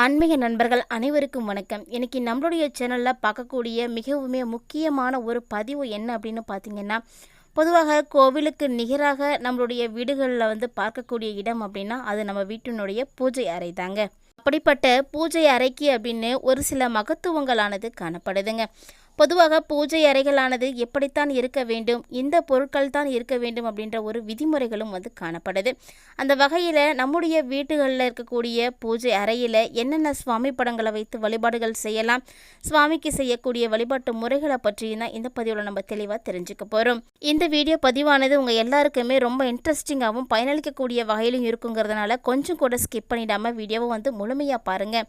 ஆன்மீக நண்பர்கள் அனைவருக்கும் வணக்கம். இன்னைக்கு நம்மளுடைய சேனலில் பார்க்கக்கூடிய மிகவுமே முக்கியமான ஒரு பதிவு என்ன அப்படின்னு பார்த்தீங்கன்னா பொதுவாக கோவிலுக்கு நிகராக நம்மளுடைய வீடுகளில் வந்து பார்க்கக்கூடிய இடம் அப்படின்னா அது நம்ம வீட்டினுடைய பூஜை அறை தாங்க. அப்படிப்பட்ட பூஜை அறைக்கு அப்படின்னு ஒரு சில மகத்துவங்களானது காணப்படுதுங்க. பொதுவாக பூஜை அறைகளானது எப்படித்தான் இருக்க வேண்டும் இந்த பொருட்கள் தான் இருக்க வேண்டும் அப்படின்ற ஒரு விதிமுறைகளும் வந்து காணப்படுது. அந்த வகையில் நம்முடைய வீடுகளில் இருக்கக்கூடிய பூஜை அறையில் என்னென்ன சுவாமி படங்களை வைத்து வழிபாடுகள் செய்யலாம் சுவாமிக்கு செய்யக்கூடிய வழிபாட்டு முறைகளை பற்றியும் தான் இந்த பதிவில் நம்ம தெளிவாக தெரிஞ்சுக்க போகிறோம் இந்த வீடியோ பதிவானது உங்கள் எல்லாருக்குமே ரொம்ப இன்ட்ரெஸ்டிங்காகவும் பயனளிக்கக்கூடிய வகையிலும் இருக்குங்கிறதுனால கொஞ்சம் கூட ஸ்கிப் பண்ணிடாமல் வீடியோவை வந்து முழுமையாக பாருங்கள்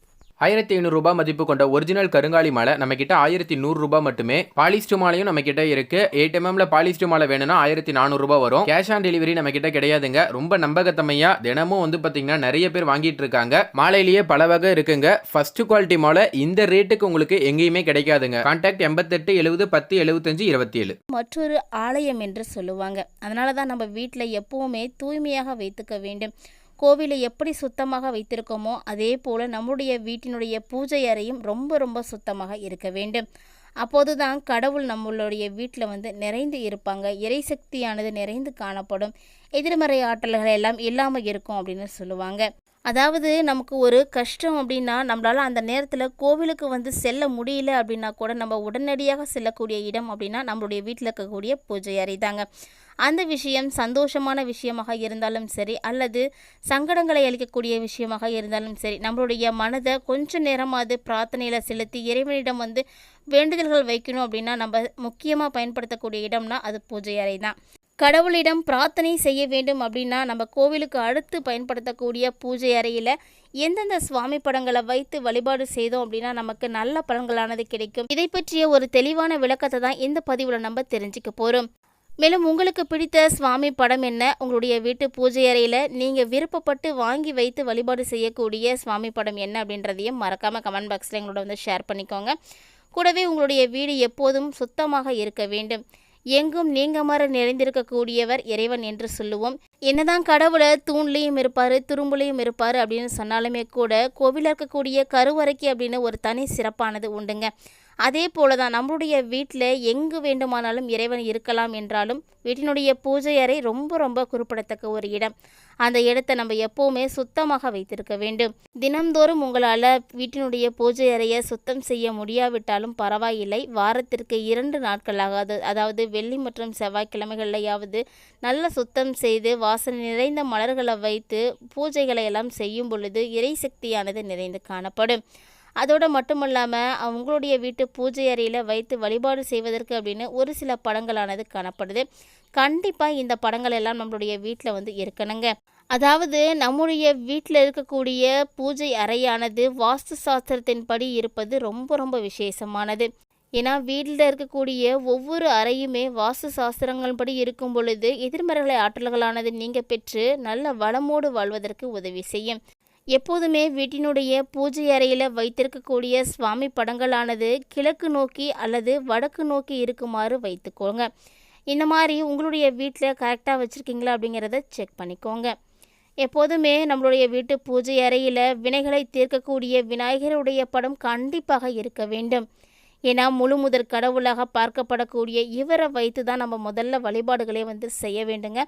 ஆயிரத்தி ஐநூறுரூபா மதிப்பு கொண்ட ஒரிஜினல் கருங்காலி மாலை நம்ம கிட்ட ஆயிரத்தி நூறுரூபா மட்டுமே. பாலிஸ்டு மாலையும் நம்ம கிட்ட இருக்கு எயிட் எம்எம்ல பாலிஸ்டு மாலை வேணும்னா ஆயிரத்தி நானூறுரூபா வரும். கேஷ் ஆன் டெலிவரி நம்ம கிட்ட கிடையாதுங்க. ரொம்ப நம்பகத்தமையா தினமும் வந்து பாத்தீங்கன்னா நிறைய பேர் வாங்கிட்டு இருக்காங்க. மாலையிலேயே பல வகை இருக்குங்க. ஃபர்ஸ்ட் குவாலிட்டி மாலை இந்த ரேட்டுக்கு உங்களுக்கு எங்கேயுமே கிடைக்காதுங்க. கான்டாக்ட் எண்பத்தெட்டு எழுபது பத்து எழுபத்தஞ்சு இருபத்தி ஏழு மற்றொரு ஆலயம் என்று சொல்லுவாங்க. அதனால தான் நம்ம வீட்டில் எப்பவுமே தூய்மையாக வைத்துக்க வேண்டும். கோவிலை எப்படி சுத்தமாக வைத்திருக்கோமோ அதே போல் நம்முடைய வீட்டினுடைய பூஜை அறையும் ரொம்ப ரொம்ப சுத்தமாக இருக்க வேண்டும். அப்போது தான் கடவுள் நம்மளுடைய வீட்டில் வந்து நிறைந்து இருப்பாங்க. இறைசக்தியானது நிறைந்து காணப்படும். எதிர்மறை ஆற்றல்கள் எல்லாம் இல்லாமல் இருக்கும் அப்படின்னு சொல்லுவாங்க. அதாவது நமக்கு ஒரு கஷ்டம் அப்படின்னா நம்மளால் அந்த நேரத்தில் கோவிலுக்கு வந்து செல்ல முடியல அப்படின்னா கூட நம்ம உடனடியாக செல்லக்கூடிய இடம் அப்படின்னா நம்மளுடைய வீட்டில் இருக்கக்கூடிய பூஜை அறை தாங்க. அந்த விஷயம் சந்தோஷமான விஷயமாக இருந்தாலும் சரி அல்லது சங்கடங்களை அளிக்கக்கூடிய விஷயமாக இருந்தாலும் சரி நம்மளுடைய மனதை கொஞ்ச நேரமாவது பிரார்த்தனையில் செலுத்தி இறைவனிடம் வந்து வேண்டுதல்கள் வைக்கணும் அப்படின்னா நம்ம முக்கியமாக பயன்படுத்தக்கூடிய இடம்னா அது பூஜை அறை தான். கடவுளிடம் பிரார்த்தனை செய்ய வேண்டும் அப்படின்னா நம்ம கோவிலுக்கு அடுத்து பயன்படுத்தக்கூடிய பூஜை அறையில் எந்தெந்த சுவாமி படங்களை வைத்து வழிபாடு செய்தோம் அப்படின்னா நமக்கு நல்ல பலன்களானது கிடைக்கும். இதை பற்றிய ஒரு தெளிவான விளக்கத்தை தான் இந்த பதிவில் நம்ம தெரிஞ்சுக்க போகிறோம் மேலும் உங்களுக்கு பிடித்த சுவாமி படம் என்ன? உங்களுடைய வீட்டு பூஜை அறையில் நீங்கள் விருப்பப்பட்டு வாங்கி வைத்து வழிபாடு செய்யக்கூடிய சுவாமி படம் என்ன அப்படின்றதையும் மறக்காமல் கமெண்ட் பாக்ஸில் எங்களோட வந்து ஷேர் பண்ணிக்கோங்க. கூடவே உங்களுடைய வீடு எப்போதும் சுத்தமாக இருக்க வேண்டும். எங்கும் நீங்கமர நிறைந்திருக்கக்கூடியவர் இறைவன் என்று சொல்லுவோம். என்னதான் கடவுளை தூண்லேயும் இருப்பார் துரும்புலையும் இருப்பார் அப்படின்னு சொன்னாலுமே கூட கோவிலில் இருக்கக்கூடிய கருவறைக்கு அப்படின்னு ஒரு தனி சிறப்பானது உண்டுங்க. அதே போல தான் நம்மளுடைய வீட்டில் எங்கு வேண்டுமானாலும் இறைவன் இருக்கலாம் என்றாலும் வீட்டினுடைய பூஜை அறை ரொம்ப ரொம்ப குறிப்பிடத்தக்க ஒரு இடம். அந்த இடத்தை நம்ம எப்போவுமே சுத்தமாக வைத்திருக்க வேண்டும். தினம்தோறும் உங்களால் வீட்டினுடைய பூஜை அறையை சுத்தம் செய்ய முடியாவிட்டாலும் பரவாயில்லை. வாரத்திற்கு இரண்டு நாட்களாக அதாவது வெள்ளி மற்றும் செவ்வாய்க்கிழமைகள்லையாவது நல்ல சுத்தம் செய்து வாசனை நிறைந்த மலர்களை வைத்து பூஜைகளை எல்லாம் செய்யும் பொழுது இறை சக்தியானது நிறைந்து காணப்படும். அதோடு மட்டும் இல்லாமல் அவங்களுடைய வீட்டு பூஜை அறையில் வைத்து வழிபாடு செய்வதற்கு அப்படின்னு ஒரு சில படங்களானது காணப்படுது. கண்டிப்பாக இந்த படங்கள் எல்லாம் நம்மளுடைய வீட்டில் வந்து இருக்கணுங்க. அதாவது நம்முடைய வீட்டில் இருக்கக்கூடிய பூஜை அறையானது வாஸ்து சாஸ்திரத்தின்படி இருப்பது ரொம்ப ரொம்ப விசேஷமானது. ஏன்னா வீட்டில் இருக்கக்கூடிய ஒவ்வொரு அறையுமே வாஸ்து சாஸ்திரங்கள் படி இருக்கும் பொழுது எதிர்மறைகளை ஆற்றல்களானது நீங்கள் பெற்று நல்ல வளமோடு வாழ்வதற்கு உதவி செய்யும். எப்போதுமே வீட்டினுடைய பூஜை அறையில் வைத்திருக்கக்கூடிய சுவாமி படங்களானது கிழக்கு நோக்கி அல்லது வடக்கு நோக்கி இருக்குமாறு வைத்துக்கோங்க. இந்த மாதிரி உங்களுடைய வீட்டில் கரெக்டாக வச்சுருக்கீங்களா அப்படிங்கிறத செக் பண்ணிக்கோங்க. எப்போதுமே நம்மளுடைய வீட்டு பூஜை அறையில் வினைகளை தீர்க்கக்கூடிய விநாயகருடைய படம் கண்டிப்பாக இருக்க வேண்டும். ஏன்னா முழு முதற் கடவுளாக பார்க்கப்படக்கூடிய இவரை வைத்து தான் நம்ம முதல்ல வழிபாடுகளை வந்து செய்ய வேண்டுங்க.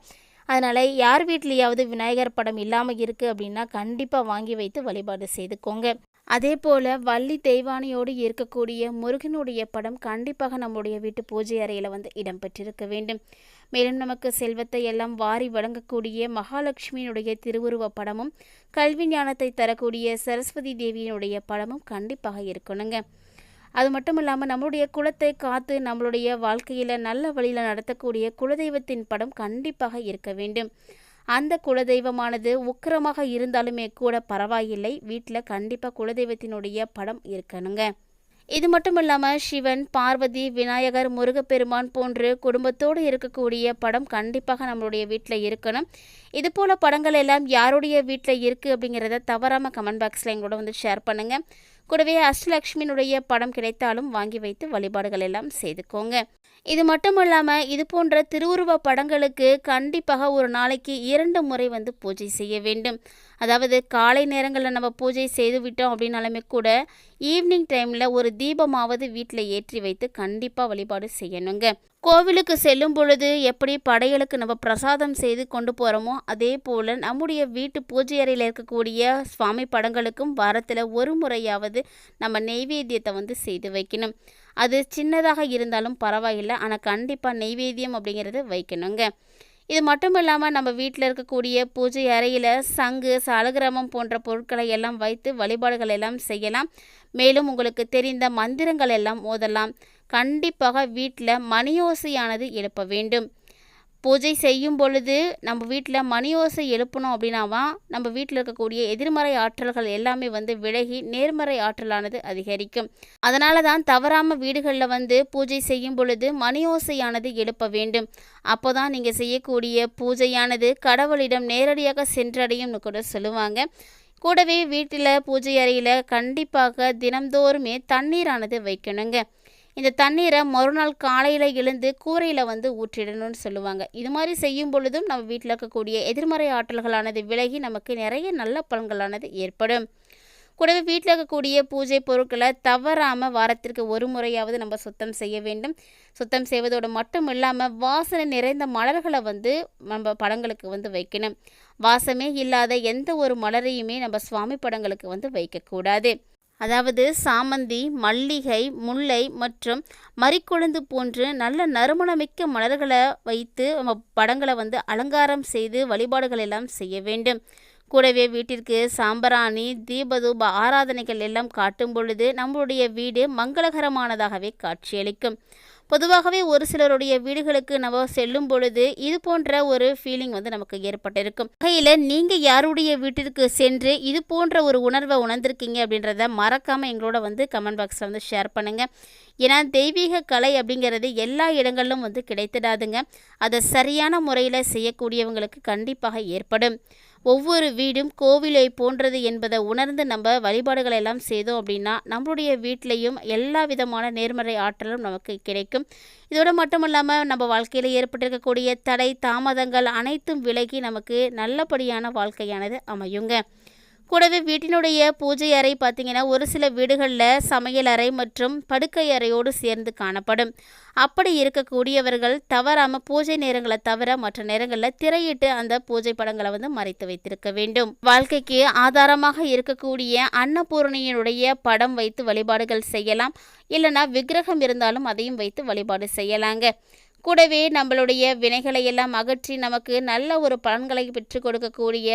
அதனால் யார் வீட்லேயாவது விநாயகர் படம் இல்லாமல் இருக்குது அப்படின்னா கண்டிப்பாக வாங்கி வைத்து வழிபாடு செய்துக்கோங்க. அதே போல் வள்ளி தெய்வானையோடு இருக்கக்கூடிய முருகனுடைய படம் கண்டிப்பாக நம்முடைய வீட்டு பூஜை அறையில் வந்து இடம்பெற்றிருக்க வேண்டும். மேலும் நமக்கு செல்வத்தை எல்லாம் வாரி வழங்கக்கூடிய மகாலட்சுமியினுடைய திருவுருவ படமும் கல்வி ஞானத்தை தரக்கூடிய சரஸ்வதி தேவியினுடைய படமும் கண்டிப்பாக இருக்கணுங்க. அது மட்டும் இல்லாமல் நம்மளுடைய குலத்தை காத்து நம்மளுடைய வாழ்க்கையில் நல்ல வழியில் நடத்தக்கூடிய குலதெய்வத்தின் படம் கண்டிப்பாக இருக்க வேண்டும். அந்த குலதெய்வமானது உக்கிரமாக இருந்தாலுமே கூட பரவாயில்லை. வீட்டில் கண்டிப்பாக குலதெய்வத்தினுடைய படம் இருக்கணுங்க. இது மட்டும் இல்லாமல் சிவன் பார்வதி விநாயகர் முருகப்பெருமான் போன்று குடும்பத்தோடு இருக்கக்கூடிய படம் கண்டிப்பாக நம்மளுடைய வீட்டில் இருக்கணும். இது போல் படங்கள் எல்லாம் யாருடைய வீட்டில் இருக்குது அப்படிங்கிறத தவறாமல் கமெண்ட் பாக்ஸில் எங்களோட வந்து ஷேர் பண்ணுங்கள் கூடவே அஷ்டலக்ஷ்மியினுடைய படம் கிடைத்தாலும் வாங்கி வைத்து வழிபாடுகள் எல்லாம் செய்துக்கோங்க. இது மட்டும் இல்லாமல் இது போன்ற திருவுருவ படங்களுக்கு கண்டிப்பாக ஒரு நாளைக்கு இரண்டு முறை வந்து பூஜை செய்ய வேண்டும். அதாவது காலை நேரங்களில் நம்ம பூஜை செய்து விட்டோம் அப்படின்னாலுமே கூட ஈவினிங் டைமில் ஒரு தீபமாவது வீட்டில் ஏற்றி வைத்து கண்டிப்பாக வழிபாடு செய்யணுங்க. கோவிலுக்கு செல்லும் பொழுது எப்படி படையலுக்கு நம்ம பிரசாதம் செய்து கொண்டு போகிறோமோ அதே போல் நம்முடைய வீட்டு பூஜை அறையில் இருக்கக்கூடிய சுவாமி படங்களுக்கும் வாரத்தில் ஒரு முறையாவது நம்ம நெய்வேத்தியத்தை வந்து செய்து வைக்கணும். அது சின்னதாக இருந்தாலும் பரவாயில்லை ஆனால் கண்டிப்பாக நெய்வேத்தியம் அப்படிங்கிறது வைக்கணுங்க. இது மட்டும் இல்லாமல் நம்ம வீட்டில் இருக்கக்கூடிய பூஜை அறையில் சங்கு சாலகிராமம் போன்ற பொருட்களை எல்லாம் வைத்து வழிபாடுகள் எல்லாம் செய்யலாம். மேலும் உங்களுக்கு தெரிந்த மந்திரங்கள் எல்லாம் ஓதலாம். கண்டிப்பாக வீட்டில் மணியோசையானது எழுப்ப வேண்டும். பூஜை செய்யும் பொழுது நம்ம வீட்டில் மணி ஓசை எழுப்பணும் அப்படின்னாவா நம்ம வீட்டில் இருக்கக்கூடிய எதிர்மறை ஆற்றல்கள் எல்லாமே வந்து விலகி நேர்மறை ஆற்றலானது அதிகரிக்கும். அதனால தான் தவறாமல் வீடுகளில் வந்து பூஜை செய்யும் பொழுது மணியோசையானது எழுப்ப வேண்டும். அப்போ தான் நீங்கள் செய்யக்கூடிய பூஜையானது கடவுளிடம் நேரடியாக சென்றடையும்னு கூட சொல்லுவாங்க. கூடவே வீட்டில் பூஜை அறையில் கண்டிப்பாக தினம்தோறுமே தண்ணீரானது வைக்கணுங்க. இந்த தண்ணீரை மறுநாள் காலையில் எழுந்து கூரையில் வந்து ஊற்றிடணும்னு சொல்லுவாங்க. இது மாதிரி செய்யும் பொழுதும் நம்ம வீட்டில் இருக்கக்கூடிய எதிர்மறை ஆற்றல்களானது விலகி நமக்கு நிறைய நல்ல பலன்களானது ஏற்படும். கூடவே வீட்டில் இருக்கக்கூடிய பூஜை பொருட்களை தவறாமல் வாரத்திற்கு ஒரு முறையாவது நம்ம சுத்தம் செய்ய வேண்டும். சுத்தம் செய்வதோடு மட்டும் இல்லாமல் வாசனை நிறைந்த மலர்களை வந்து நம்ம படங்களுக்கு வந்து வைக்கணும். வாசமே இல்லாத எந்த ஒரு மலரையுமே நம்ம சுவாமி படங்களுக்கு வந்து வைக்கக்கூடாது. அதாவது சாமந்தி மல்லிகை முல்லை மற்றும் மறிக்கொழுந்து போன்று நல்ல நறுமணமிக்க மலர்களை வைத்து நம்ம படங்களை வந்து அலங்காரம் செய்து வழிபாடுகள் எல்லாம் செய்ய வேண்டும். கூடவே வீட்டிற்கு சாம்பராணி தீபதூப ஆராதனைகள் எல்லாம் காட்டும் பொழுது நம்மளுடைய வீடு மங்களகரமானதாகவே காட்சியளிக்கும். பொதுவாகவே ஒரு சிலருடைய வீடுகளுக்கு நம்ம செல்லும் பொழுது இது போன்ற ஒரு ஃபீலிங் வந்து நமக்கு ஏற்பட்டிருக்கும். வகையில் நீங்கள் யாருடைய வீட்டிற்கு சென்று இது போன்ற ஒரு உணர்வை உணர்ந்திருக்கீங்க அப்படின்றத மறக்காமல் எங்களோட வந்து கமெண்ட் பாக்ஸில் வந்து ஷேர் பண்ணுங்கள் ஏன்னா தெய்வீக கலை அப்படிங்கிறது எல்லா இடங்களிலும் வந்து கிடைத்திடாதுங்க. அதை சரியான முறையில் செய்யக்கூடியவங்களுக்கு கண்டிப்பாக ஏற்படும். ஒவ்வொரு வீடும் கோவிலை போன்றது என்பதை உணர்ந்து நம்ம வழிபாடுகளை எல்லாம் செய்தோம் அப்படின்னா நம்மளுடைய வீட்லேயும் எல்லா விதமான நேர்மறை ஆற்றலும் நமக்கு கிடைக்கும். இதோடு மட்டும் இல்லாமல் நம்ம வாழ்க்கையில் ஏற்பட்டிருக்கக்கூடிய தடை தாமதங்கள் அனைத்தும் விலகி நமக்கு நல்லபடியான வாழ்க்கையானது அமையுங்க. கூடவே வீட்டினுடைய பூஜை அறை பார்த்திங்கன்னா ஒரு சில வீடுகளில் சமையல் அறை மற்றும் படுக்கை அறையோடு சேர்ந்து காணப்படும். அப்படி இருக்கக்கூடியவர்கள் தவறாமல் பூஜை நேரங்களை தவிர மற்ற நேரங்களில் திரையிட்டு அந்த பூஜை படங்களை வந்து மறைத்து வைத்திருக்க வேண்டும். வாழ்க்கைக்கு ஆதாரமாக இருக்கக்கூடிய அன்னபூரணியினுடைய படம் வைத்து வழிபாடுகள் செய்யலாம். இல்லைனா விக்கிரகம் இருந்தாலும் அதையும் வைத்து வழிபாடு செய்யலாங்க. கூடவே நம்மளுடைய வினைகளை எல்லாம் அகற்றி நமக்கு நல்ல ஒரு பலன்களை பெற்றுக் கொடுக்கக்கூடிய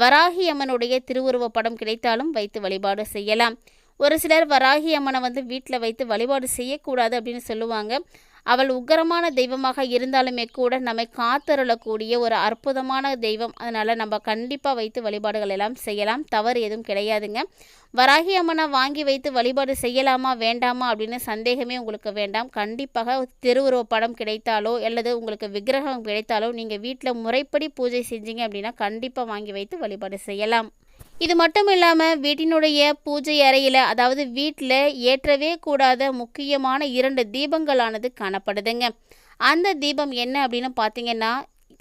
வராகி அம்மனுடைய திருவுருவ படம் கிடைத்தாலும் வைத்து வழிபாடு செய்யலாம். ஒரு சிலர் வராகி அம்மனை வந்து வீட்டில் வைத்து வழிபாடு செய்யக்கூடாது அப்படின்னு சொல்லுவாங்க. அவள் உக்கரமான தெய்வமாக இருந்தாலுமே கூட நம்மை காத்தருளக்கூடிய ஒரு அற்புதமான தெய்வம். அதனால் நம்ம கண்டிப்பாக வைத்து வழிபாடுகள் எல்லாம் செய்யலாம். தவறு எதுவும் கிடையாதுங்க. வராகி அம்மனை வாங்கி வைத்து வழிபாடு செய்யலாமா வேண்டாமா அப்படின்னு சந்தேகமே உங்களுக்கு வேண்டாம். கண்டிப்பாக திருவுருவ படம் கிடைத்தாலோ அல்லது உங்களுக்கு விக்கிரகம் கிடைத்தாலோ நீங்கள் வீட்டில் முறைப்படி பூஜை செஞ்சீங்க அப்படின்னா கண்டிப்பாக வாங்கி வைத்து வழிபாடு செய்யலாம். இது மட்டும் இல்லாமல் வீட்டினுடைய பூஜை அறையில் அதாவது வீட்டில் ஏற்றவே கூடாத முக்கியமான இரண்டு தீபங்களானது காணப்படுதுங்க. அந்த தீபம் என்ன அப்படின்னு பார்த்தீங்கன்னா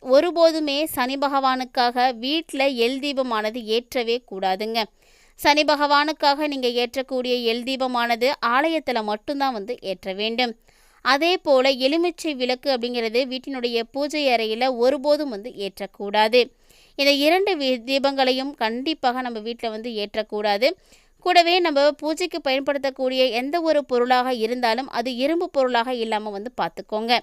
ஒருபோதுமே சனி பகவானுக்காக வீட்டில் எல் தீபமானது ஏற்றவே கூடாதுங்க. சனி பகவானுக்காக நீங்கள் ஏற்றக்கூடிய எல் தீபமானது ஆலயத்தில் மட்டும்தான் வந்து ஏற்ற வேண்டும். அதே போல் எலுமிச்சை விளக்கு அப்படிங்கிறது வீட்டினுடைய பூஜை அறையில் ஒருபோதும் வந்து ஏற்றக்கூடாது. இந்த இரண்டு தீபங்களையும் கண்டிப்பாக நம்ம வீட்டில் வந்து ஏற்றக்கூடாது. கூடவே நம்ம பூஜைக்கு பயன்படுத்தக்கூடிய எந்த ஒரு பொருளாக இருந்தாலும் அது இரும்பு பொருளாக இல்லாமல் வந்து பார்த்துக்கோங்க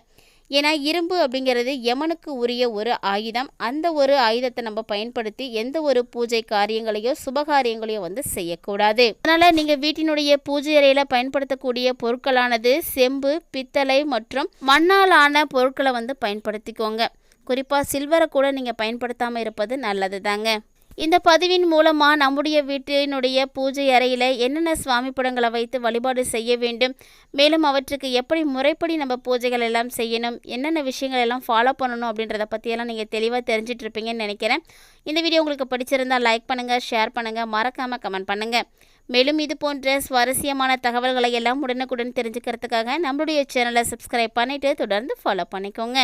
ஏன்னா இரும்பு அப்படிங்கிறது யமனுக்கு உரிய ஒரு ஆயுதம். அந்த ஒரு ஆயுதத்தை நம்ம பயன்படுத்தி எந்த ஒரு பூஜை காரியங்களையோ சுபகாரியங்களையோ வந்து செய்யக்கூடாது. அதனால் நீங்கள் வீட்டினுடைய பூஜை அறையில் பயன்படுத்தக்கூடிய பொருட்களானது செம்பு பித்தளை மற்றும் மண்ணாலான பொருட்களை வந்து பயன்படுத்திக்கோங்க. குறிப்பாக சில்வரை கூட நீங்கள் பயன்படுத்தாமல் இருப்பது நல்லது தாங்க இந்த பதிவின் மூலமாக நம்முடைய வீட்டினுடைய பூஜை அறையில் என்னென்ன சுவாமி படங்களை வைத்து வழிபாடு செய்ய வேண்டும் மேலும் அவற்றுக்கு எப்படி முறைப்படி நம்ம பூஜைகள் எல்லாம் செய்யணும் என்னென்ன விஷயங்கள் எல்லாம் ஃபாலோ பண்ணணும் அப்படின்றத பற்றியெல்லாம் நீங்கள் தெளிவாக தெரிஞ்சிட்ருப்பீங்கன்னு நினைக்கிறேன். இந்த வீடியோ உங்களுக்கு பிடிச்சிருந்தால் லைக் பண்ணுங்கள் ஷேர் பண்ணுங்கள் மறக்காமல் கமெண்ட் பண்ணுங்கள் மேலும் இது போன்ற சுவாரஸ்யமான தகவல்களை எல்லாம் உடனுக்குடன் தெரிஞ்சுக்கிறதுக்காக நம்மளுடைய சேனலை சப்ஸ்கிரைப் பண்ணிவிட்டு தொடர்ந்து ஃபாலோ பண்ணிக்கோங்க.